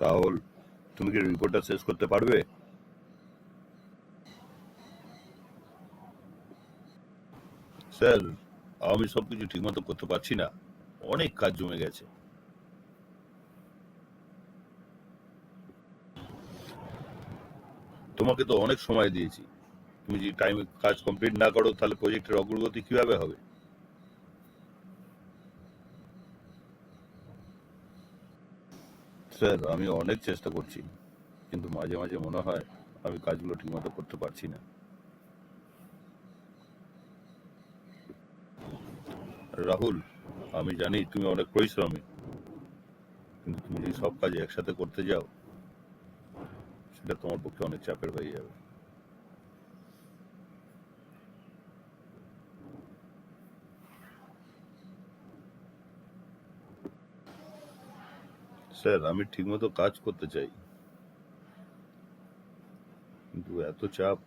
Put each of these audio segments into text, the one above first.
রাহুল, তুমি কি রিপোর্টটা শেষ করতে পারবে? স্যার, আমি সবকিছু ঠিকমতো করতে পারছি না। অনেক কাজ জমে গেছে। তোমাকে তো অনেক সময় দিয়েছি। তুমি যদি টাইমে কাজ কমপ্লিট না করো, তাহলে প্রজেক্টের অগ্রগতি কীভাবে হবে? স্যার, আমি অনেক চেষ্টা করছি, কিন্তু মাঝে মাঝে মনে হয় আমি কাজগুলো ঠিকমতো করতে পারছি না। রাহুল, আমি জানি তুমি অনেক পরিশ্রমী, কিন্তু তুমি যদি সব কাজ একসাথে করতে যাও, সেটা তোমার পক্ষে অনেক চাপের হয়ে যাবে। স্যার, আমি ঠিকমতো কাজ করতে চাই। কিন্তু এত চাপ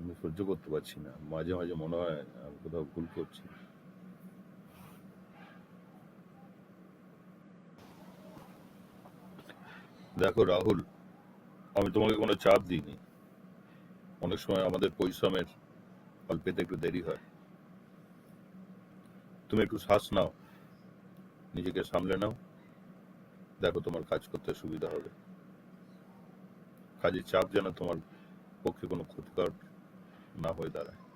আমি সহ্য করতে পারছি না। মাঝে মাঝে মনে হয় আমি কোথাও ভুল করছি। দেখো, রাহুল, আমি তোমাকে কোনো চাপ দিইনি। অনেক সময় আমাদের পরিশ্রমের ফল পেতে একটু দেরি হয়। তুমি একটু শ্বাস নাও। নিজেকে সামলে নাও। দেখো তোমার কাজ করতে সুবিধা হবে। কাজের চাপ যেন তোমার পক্ষে কোনো ক্ষতিকর না হয়ে দাঁড়ায়।